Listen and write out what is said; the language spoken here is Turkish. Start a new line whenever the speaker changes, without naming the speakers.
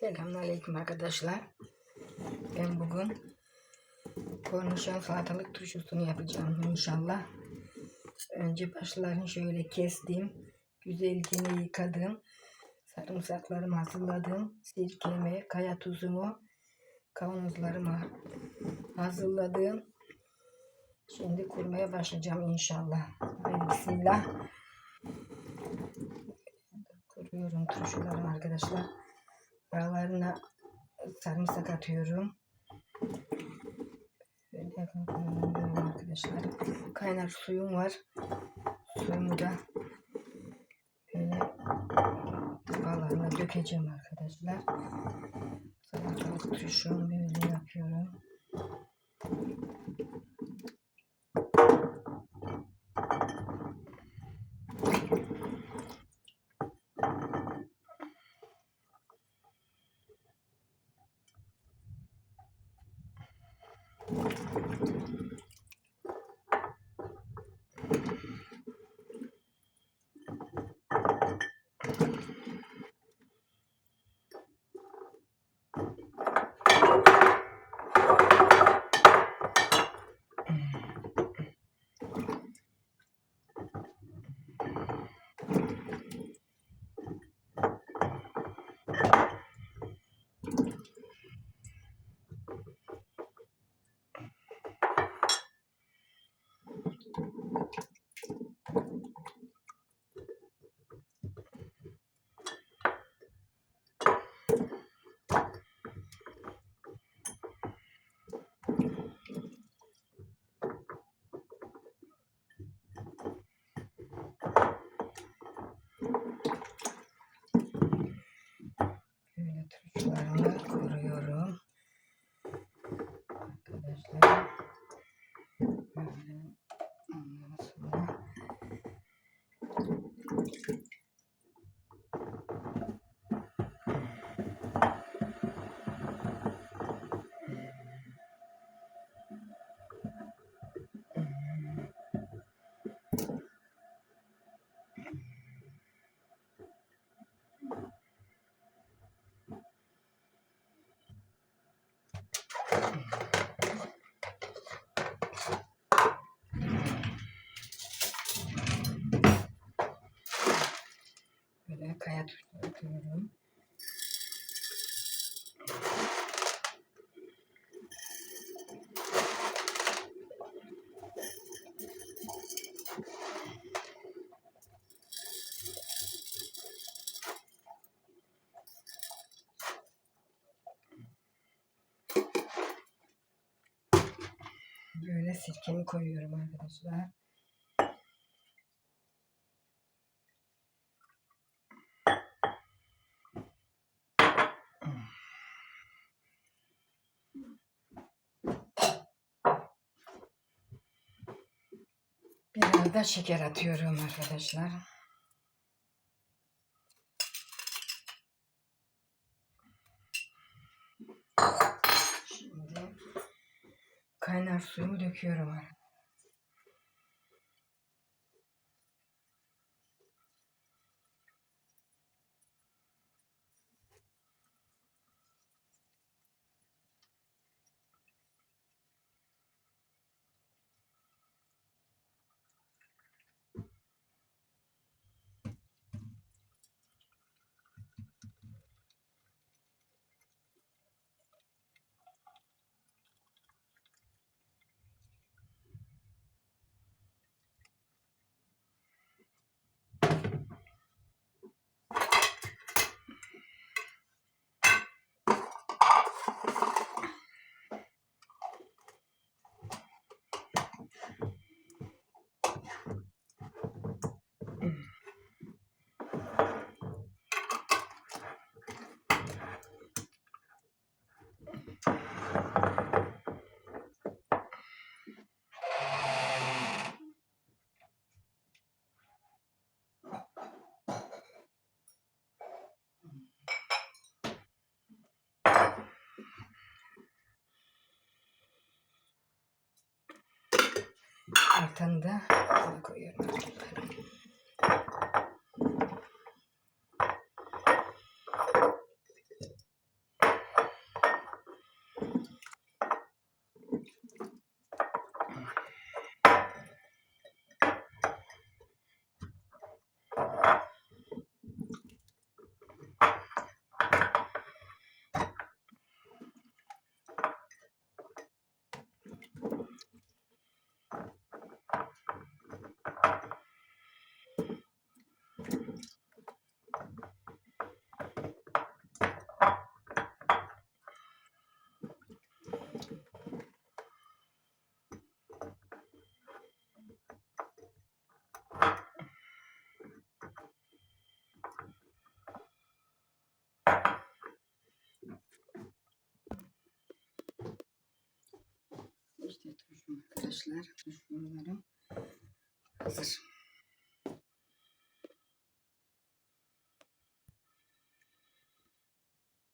Selamünaleyküm arkadaşlar. Ben bugün kornişon salatalık turşusunu yapacağım inşallah. Önce başlarını şöyle kestim. Güzelce yıkadım. Sarımsaklarımı hazırladım. Sirkemi, kaya tuzumu, kavanozlarımı hazırladım. Şimdi kurmaya başlayacağım inşallah. Haydi bismillah. Kuruyorum turşularımı arkadaşlar. Aralarına sarımsak atıyorum. Arkadaşlar. Kaynar suyum var. Suyumu da böyle ballarına dökeceğim arkadaşlar. Salatalık turşumu böyle yapıyorum. Mm-hmm. Böyle kaya turşu atıyorum. Böyle sirkemi koyuyorum arkadaşlar. Biraz da şeker atıyorum arkadaşlar. Şimdi kaynar suyumu döküyorum. Artanı da böyle koyuyorum. İşte turşum arkadaşlar. Turşularım hazır.